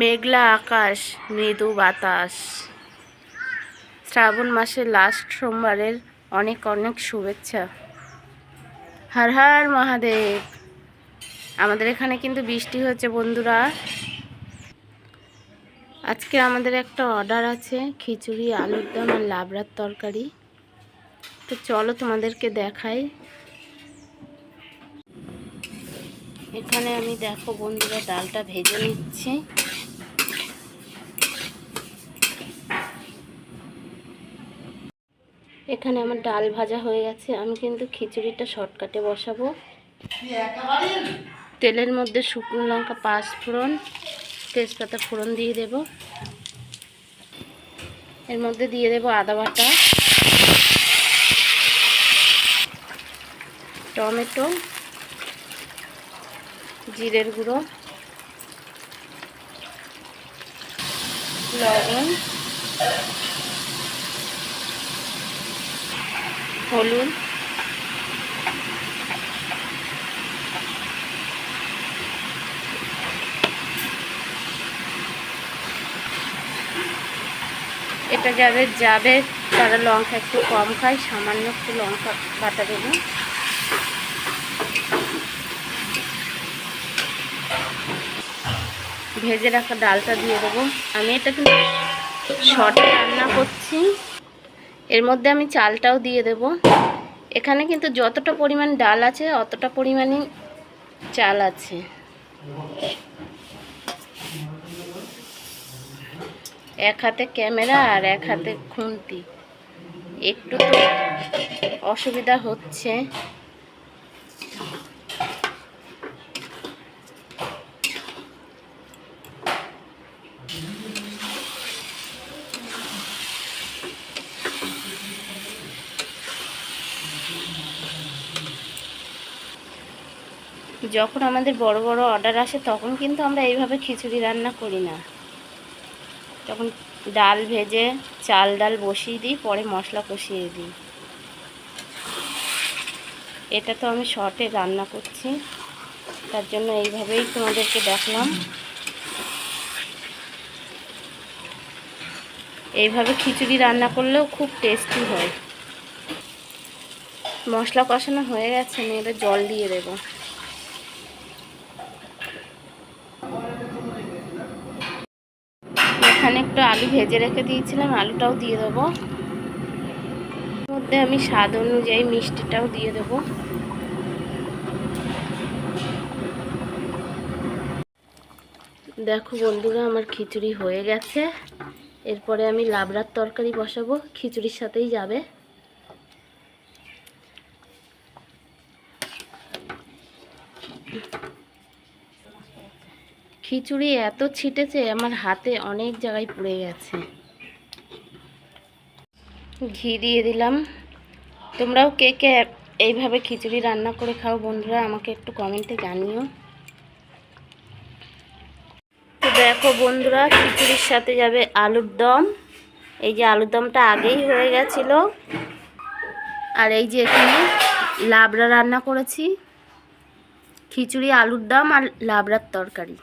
মেঘলা আকাশ, মৃদু বাতাস। শ্রাবণ মাসের লাস্ট সোমবারের অনেক অনেক শুভেচ্ছা। হর হর মহাদেব। আমাদের এখানে কিন্তু বৃষ্টি হচ্ছে বন্ধুরা। আজকে আমাদের একটা অর্ডার আছে, খিচুড়ি, আলুর দম আর লাবড়ার তরকারি। তো চলো তোমাদেরকে দেখাই। এখানে আমি দেখো বন্ধুরা, ডালটা ভেজে নিচ্ছি। এখানে আমার ডাল ভাজা হয়ে গেছে, আমি কিন্তু খিচুড়িটা শর্টকাটে বসাবো। তেলের মধ্যে শুকনো লঙ্কা পাঁচ ফোড়ন, তেজপাতা ফোড়ন দিয়ে দেব। এর মধ্যে দিয়ে দেব আদা বাটা, টমেটো, জিরের গুঁড়ো, লবণ হলুদ। এটা যাদের যাবে, তারা লঙ্কা একটু কম খায়, সামান্য একটু লঙ্কা বাটা দেবো। ভেজে রাখা ডালটা দিয়ে দেবো। আমি এটা কিন্তু শর্টে রান্না করছি। এর মধ্যে আমি চালটাও দিয়ে দেব। এখানে কিন্তু যতটা পরিমাণ ডাল আছে, অতটা পরিমাণই চাল আছে। এক হাতে ক্যামেরা আর এক হাতে খুন্তি। একটু তো অসুবিধা হচ্ছে। যখন আমাদের বড় বড় অর্ডার আসে, তখন কিন্তু আমরা এইভাবে খিচুড়ি রান্না করি না। তখন ডাল ভেজে চাল ডাল বসিয়ে দিই, পরে মশলা কষিয়ে দিই। এটা তো আমি শর্টে রান্না করছি। তার জন্য এইভাবেই তোমাদেরকে দেখলাম। এইভাবে খিচুড়ি রান্না করলেও খুব টেস্টি হয়। মশলা কষানো হয়ে গেছে, আমি এবার জল দিয়ে দেবো। এখানে একটু আলু ভেজে রেখে দিয়েছিলাম, আলুটাও দিয়ে দেবো। মধ্যে আমি স্বাদ অনুযায়ী মিষ্টিটাও দিয়ে দেবো। দেখো বন্ধুরা, আমার খিচুড়ি হয়ে গেছে। এরপরে আমি লাবড়ার তরকারি বসাবো, খিচুড়ির সাথেই যাবে। খিচুড়ি এত ছিটেছে, আমার হাতে অনেক জায়গায় পুড়ে গেছে। ঘি দিয়ে দিলাম। তোমরাও কে কে এইভাবে খিচুড়ি রান্না করে খাও বন্ধুরা, আমাকে একটু কমেন্টে জানিও। তো দেখো বন্ধুরা, খিচুড়ির সাথে যাবে আলুর দম। এই যে আলুর দমটা আগেই হয়ে গেছিল। আর এই যে এখানে লাবড়া রান্না করেছি। খিচুড়ি আলুর দম আর লাবড়ার তরকারি।